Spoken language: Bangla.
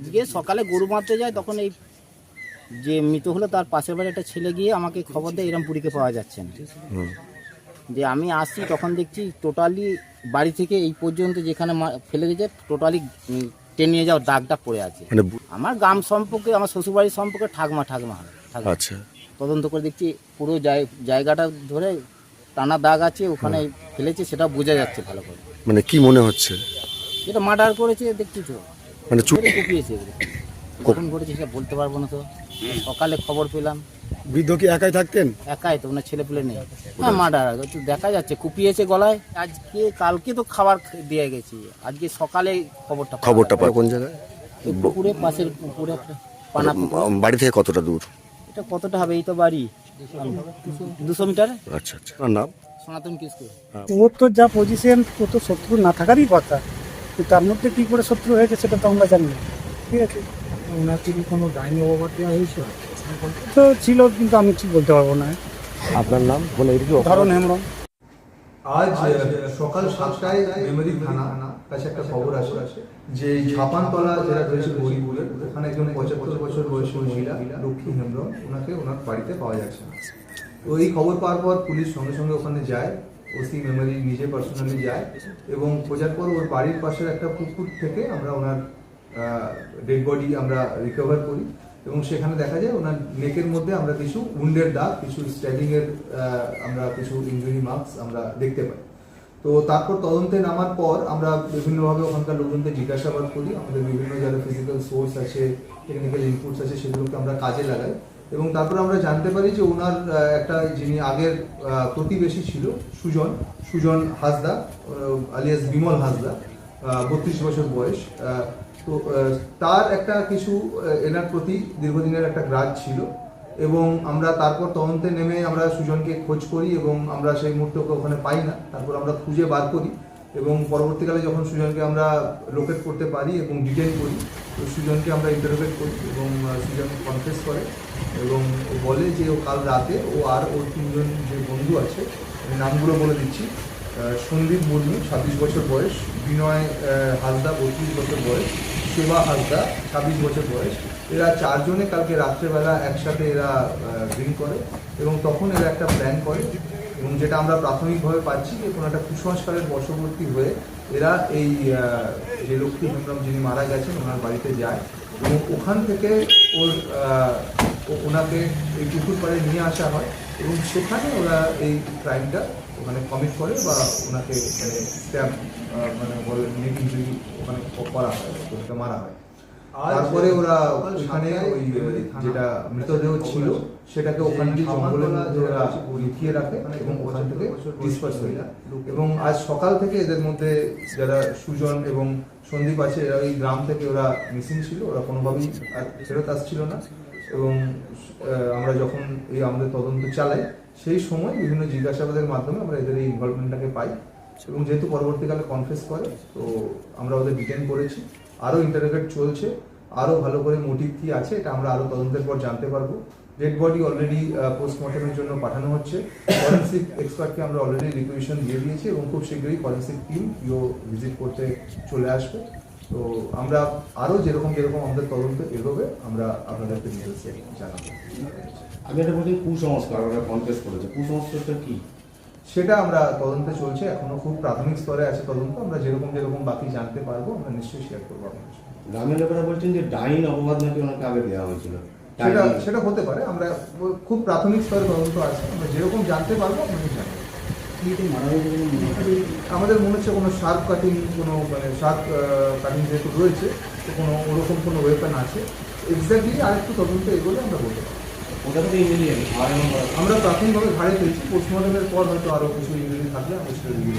আজকে সকালে গরু মারতে যায় তখন এই যে মৃত হলো তার পাশের বাড়ি একটা ছেলে গিয়ে আমাকে খবর দেয় এরম পুরীকে পাওয়া যাচ্ছে না। যে আমি আসছি তখন দেখছি টোটালি বাড়ি থেকে এই পর্যন্ত যেখানে ফেলে দিয়েছে টোটালি টেনে নিয়ে যাওয়ার দাগটা পড়ে আছে। মানে আমার গ্রাম সম্পর্কে আমার শ্বশুরবাড়ির সম্পর্কে ঠাকমা ঠাকমা হয় আচ্ছা। তদন্ত করে দেখছি পুরো জায়- জায়গাটা ধরে টানা দাগ আছে ওখানে ফেলেছে সেটা বোঝা যাচ্ছে ভালো করে। মানে কি মনে হচ্ছে? এটা মার্ডার করেছে দেখছি তো। মানে চুপ। কুপিয়েছে। কখন করেছে সেটা বলতে পারব না তো। সকালে খবর পেলাম। বৃদ্ধ কি একাই থাকতেন? একাই তো ওনার ছেলে পেলে নেই। হ্যাঁ মার্ডার একটু দেখা যাচ্ছে কুপিয়েছে গলায়। আজকে কালকে তো খাবার দিয়ে গেছি। আজকে সকালে খবরটা খবরটা। পায় কোন জায়গায়? পুকুরে পাশের পুকুরে একটা পানা বাড়ি থেকে কতটা দূর? এটা কতটা হবে? এই তো বাড়ি। দুশো মিটার? আচ্ছা আচ্ছা। নাম? সনাতন কিসকু ওর তো যা পজিশন ও তো শত্রু না থাকারই কথা। তার মধ্যে কি করে শত্রু হয়েছে সেটা তো আমরা জানি না। ঠিক আছে? ওনার কি কোনো ডাইনি ওভার দেওয়া হয়েছিল তো ছিল কিন্তু আমি ঠিক বলতে পারব না। আপনার নাম? বলে ধরন হেমরম আজ সকাল সাতটায় মেমোরি থানা কাছে একটা খবর আসে যে ঝাপানতলা যেটা রয়েছে গরিবুলের ওখানে একজন পঁচাত্তর বছর বয়সী মহিলা লক্ষ্মী হেমব্রম ওনাকে ওনার বাড়িতে পাওয়া যাচ্ছে না। তো এই খবর পাওয়ার পর পুলিশ সঙ্গে সঙ্গে ওখানে যায়। ওসি মেমোরি নিজে পার্সোনালি যায় এবং খোঁজার পর ওর বাড়ির পাশের একটা পুকুর থেকে আমরা ওনার ডেড বডি আমরা রিকভার করি এবং সেখানে দেখা যায় ওনার নেকের মধ্যে আমরা কিছু উন্ডের দাগ, কিছু স্ট্যালিং এর আমরা কিছু ইঞ্জুরি মার্কস আমরা দেখতে পাই। তো তারপর তদন্তে নামার পর আমরা বিভিন্নভাবে ওখানকার লোকজনকে জিজ্ঞাসাবাদ করি, আমাদের বিভিন্ন যারা ফিজিক্যাল সোর্স আছে টেকনিক্যাল ইনপুটস আছে, সেগুলোকে আমরা কাজে লাগাই। এবং তারপর আমরা জানতে পারি যে ওনার একটা যিনি আগের প্রতিবেশী ছিল, সুজন সুজন হাসদা আলিয়াস বিমল হাসদা বত্রিশ বছর বয়স তো তার একটা কিছু এনার প্রতি দীর্ঘদিনের একটা গ্রাজ ছিল এবং আমরা তারপর তদন্তে নেমে আমরা সুজনকে খোঁজ করি এবং আমরা সেই মুহূর্তে ওকে ওখানে পাই না। তারপর আমরা খুঁজে বার করি। এবং পরবর্তীকালে যখন সুজনকে আমরা লোকেট করতে পারি এবং ডিটেন করি, তো সুজনকে আমরা ইন্টারোগেট করি এবং সুজন কনফেস করে এবং ও বলে যে ও কাল রাতে ও আর ওর তিনজন যে বন্ধু আছে নামগুলো বলে দিচ্ছি সন্দীপ মুর্মু, ছাব্বিশ বছর বয়স, বিনয় হাসদা বত্রিশ বছর বয়স, সেবা হাসদা ছাব্বিশ বছর বয়স। এরা চারজনে কালকে রাত্রেবেলা একসাথে এরা ড্রিঙ্ক করে এবং তখন এরা একটা প্ল্যান করে এবং যেটা আমরা প্রাথমিকভাবে পাচ্ছি যে কোনো একটা কুসংস্কারের বশবর্তী হয়ে এরা এই যে লক্ষ্মী হেমব্রম যিনি মারা গেছেন, ওনার বাড়িতে যায় এবং ওখান থেকে ওর ওনাকে এই পুকুর পাড়ে নিয়ে আসা হয় এবং সেখানে ওরা এই ক্রাইমটা ওখানে কমিট করে বা ওনাকে মানে স্ট্যাম্প মানে বলে ওখানে করা হয় মারা হয়। তারপরে ওরা ওখানে ওই যেটা মৃতদেহ ছিল সেটাকে ওখানে জঙ্গলের মধ্যে ওরা লুকিয়ে রাখে এবং ওখান থেকে ডিসপার্স হয়ে যায় এবং আজ সকাল থেকে এদের মধ্যে যারা সুজন এবং সন্দীপ আছে এরা এই গ্রাম থেকে ওরা মিসিং ছিল ওরা কোনোভাবেই আর ফেরত আসছিল না। এবং আমরা যখন এই আমাদের তদন্ত চালাই সেই সময় বিভিন্ন জিজ্ঞাসাবাদের মাধ্যমে আমরা এদের এই ইনভলভমেন্টটাকে পাই। এবং যেহেতু পরবর্তীকালে কনফেস করে তো আমরা ওদের ডিটেন করেছি। আরও ইন্টারোগেট চলছে আরও ভালো করে মোটিভ কি আছে, এটা আমরা আরও তদন্তের পর জানতে পারব। ডেড বডি অলরেডি পোস্টমর্টমের জন্য পাঠানো হচ্ছে। ফরেন্সিক এক্সপার্টকে আমরা অলরেডি রিকুয়েশন দিয়ে দিয়েছি এবং খুব শীঘ্রই ফরেন্সিক টিম ইও ভিজিট করতে চলে আসবে। তো আমরা আরও যেরকম যেরকম আমাদের তদন্ত এগোবে, আমরা আপনাদেরকে ডিটেলসে জানাব। আমি এটা বলছি কুসংস্কার, ওরা কনফেস করেছে। কুসংস্কারটা কি? সেটা আমরা তদন্তে চলছে এখনও খুব প্রাথমিক স্তরে আছে তদন্ত আমরা যেরকম যেরকম বাকি জানতে পারব আমরা নিশ্চয়ই শেয়ার করব আপনাদের সাথে। গ্রামের লোকেরা বলছেন যে ডাইন অপবাদ নাকি ওনাকে আগে দেওয়া হয়েছিল সেটা সেটা হতে পারে আমরা খুব প্রাথমিক স্তরে তদন্ত আছে আমরা যেরকম জানতে পারব আপনাদের জানাব। আমাদের মনে হচ্ছে কোনো শার্প কাটিং কোনো মানে শার্প কাটিং যেহেতু রয়েছে তো কোনো ওরকম কোনো ওয়েপন আছে। এক্স্যাক্টলি আরেকটু তদন্ত এগোলে আমরা বলতে পারব। ওটা তো ইঞ্জিনিয়ারিং আমরা প্রাথমিকভাবে ঘাড়ে পেয়েছি, পোস্টমর্টমের পর হয়তো আরও কিছু ইঞ্জিনিয়ারিং থাকলে আমরা সেটা রিভিউ